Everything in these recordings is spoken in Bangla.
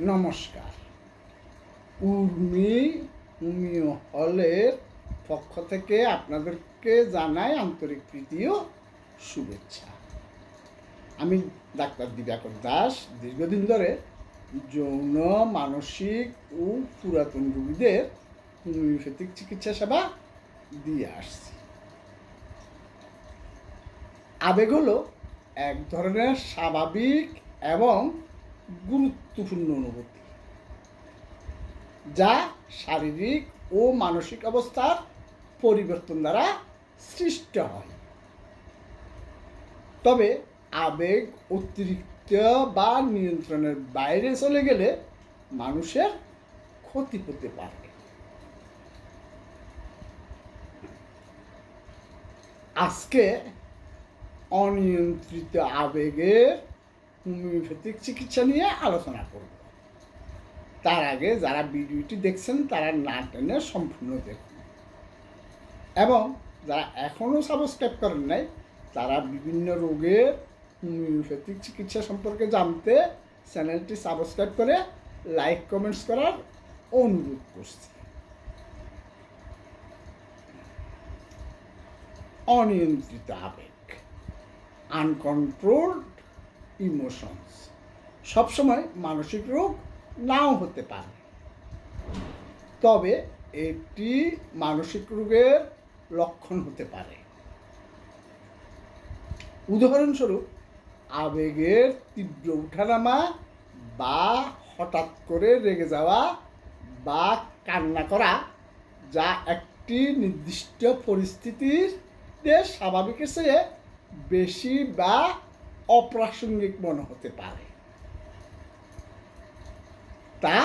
নমস্কার। উর্মি হোমিও হলের পক্ষ থেকে আপনাদেরকে জানাই আন্তরিক প্রীতি ও শুভেচ্ছা। আমি ডাক্তার দিবাকর দাস। দীর্ঘদিন ধরে যৌন, মানসিক ও পুরাতন রোগীদের হোমিওপ্যাথিক চিকিৎসা সেবা দিয়ে আসছি। আবেগ হলো এক ধরনের স্বাভাবিক এবং গুরুত্বপূর্ণ অনুভূতি। যা শারীরিক ও মানসিক অবস্থার পরিবর্তন দ্বারা সৃষ্ট হয়। তবে আবেগ অতিরিক্ত বা নিয়ন্ত্রণের বাইরে চলে গেলে মানুষের ক্ষতি হতে পারে। আজকে অনিয়ন্ত্রিত আবেগের হোমিওপ্যাথিক চিকিৎসা নিয়ে আলোচনা করব। তার আগে যারা ভিডিওটি দেখছেন, তারা না টেনে সম্পূর্ণ দেখুন। এবং যারা এখনও সাবস্ক্রাইব করেন নাই, তারা বিভিন্ন রোগের হোমিওপ্যাথিক চিকিৎসা সম্পর্কে জানতে চ্যানেলটি সাবস্ক্রাইব করে লাইক, কমেন্টস করার অনুরোধ করছি। অনিয়ন্ত্রিত আবেগ, আনকন্ট্রোলড ইমোশনস সবসময় মানসিক রোগ নাও হতে পারে। তবে এটি মানসিক রোগের লক্ষণ হতে পারে। উদাহরণস্বরূপ, আবেগের তীব্র উঠানামা বা হঠাৎ করে রেগে যাওয়া বা কান্না করা যা একটি নির্দিষ্ট পরিস্থিতির স্বাভাবিকের চেয়ে বেশি বা অপ্রাসঙ্গিক মনে হতে পারে। তা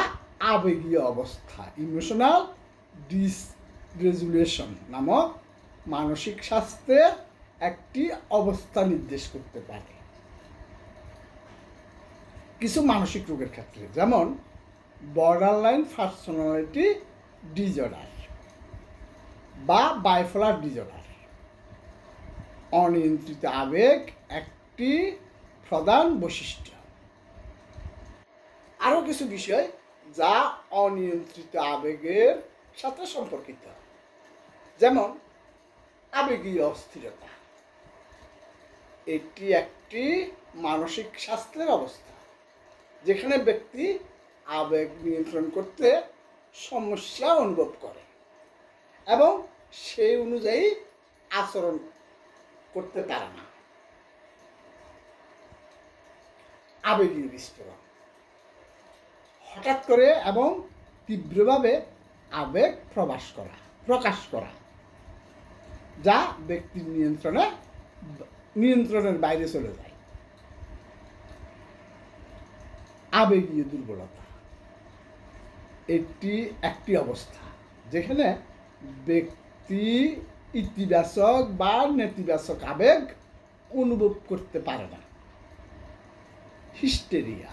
আবেগীয় অবস্থা ইমোশনাল ডিসরেজুলেশন নামক মানসিক স্বাস্থ্যের একটি অবস্থা নির্দেশ করতে পারে। কিছু মানসিক রোগের ক্ষেত্রে, যেমন বর্ডার লাইন পার্সোনালিটি ডিজর্ডার বা বাইফোলার ডিজর্ডার অনিয়ন্ত্রিত আবেগ একটি প্রধান বৈশিষ্ট্য। আরও কিছু বিষয় যা অনিয়ন্ত্রিত আবেগের সাথে সম্পর্কিত। যেমন, আবেগীয় অস্থিরতা। এটি একটি মানসিক স্বাস্থ্যের অবস্থা, যেখানে ব্যক্তি আবেগ নিয়ন্ত্রণ করতে সমস্যা অনুভব করে এবং সেই অনুযায়ী আচরণ করতে পারে না। আবেগীয় বিস্ফোরণ হঠাৎ করে এবং তীব্রভাবে আবেগ প্রকাশ করা প্রকাশ করা, যা ব্যক্তির নিয়ন্ত্রণে, নিয়ন্ত্রণের বাইরে চলে যায়। আবেগীয় দুর্বলতা। এটি একটি অবস্থা যেখানে ব্যক্তি ইতিবাচক বা নেতিবাচক আবেগ অনুভব করতে পারে না। হিস্টেরিয়া।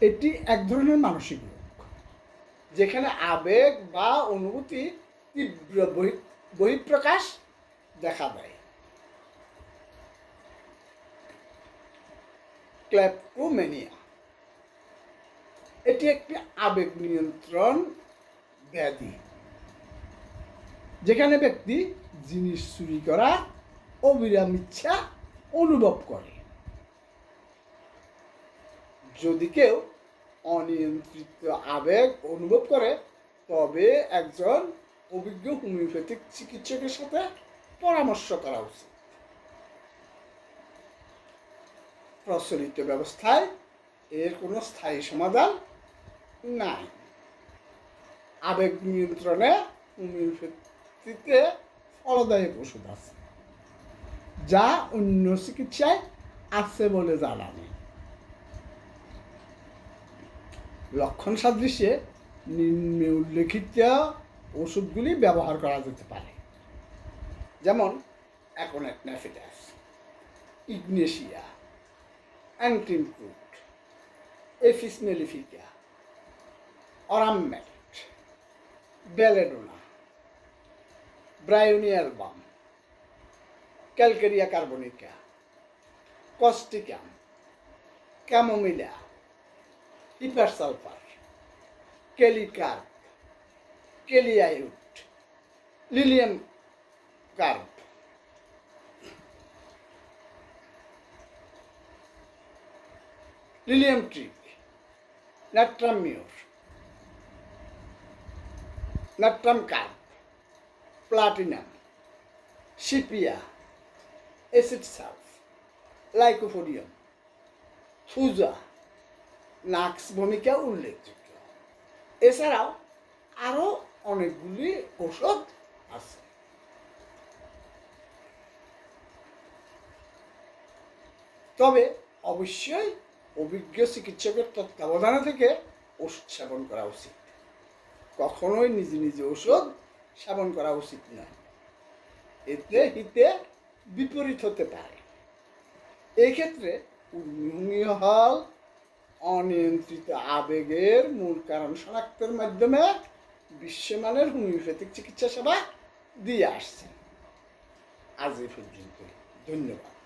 এটি এক ধরনের মানসিক রোগ, যেখানে আবেগ বা অনুভূতি তীব্র বহি- বহিঃপ্রকাশ দেখা দেয়। ক্ল্যাপটোমেনিয়া এটি একটি আবেগ নিয়ন্ত্রণ ব্যাধি, যেখানে ব্যক্তি জিনিস চুরি করা, অবিরাম ইচ্ছা অনুভব করে। যদি কেউ অনিয়ন্ত্রিত আবেগ অনুভব করে, তবে একজন অভিজ্ঞ হোমিওপ্যাথিক চিকিৎসকের সাথে পরামর্শ করা উচিত। প্রচলিত ব্যবস্থায় এর কোনো স্থায়ী সমাধান নাই। আবেগ নিয়ন্ত্রণে হোমিওপ্যাথিতে ফলদায়ক ওষুধ আছে, যা অন্য চিকিৎসায় আছে বলে জানা নেই। লক্ষণ সাদৃশ্যে নিম্নে উল্লেখিত ওষুধগুলি ব্যবহার করা যেতে পারে। যেমন অ্যাকোনেট নেফিডাস ignatia, অ্যান্টিমক্রুট apis mellifica aurum met, belladonna ব্রায়োনিয়ার বাম calcarea carbonica, causticum, chamomilla hepar sulphur kali carb কেলিয়াইট lilium carp lilium trick natrum mur natrum carb platinum sepia acid sulph lycopodium ফুজা নাক্স ভূমিকা উল্লেখযোগ্য। এছাড়াও আরও অনেকগুলি ঔষধ আছে। তবে অবশ্যই অভিজ্ঞ চিকিৎসকের তত্ত্বাবধানে থেকে ওষুধ সেবন করা উচিত। কখনোই নিজে নিজে ওষুধ সেবন করা উচিত নয় এতে হিতে বিপরীত হতে পারে। এই ক্ষেত্রে হল অনিয়ন্ত্রিত আবেগের মূল কারণ শনাক্তের মাধ্যমে বিশ্বমানের হোমিওপ্যাথিক চিকিৎসা সেবা দিয়ে আসছে। আজ এই পর্যন্ত ধন্যবাদ।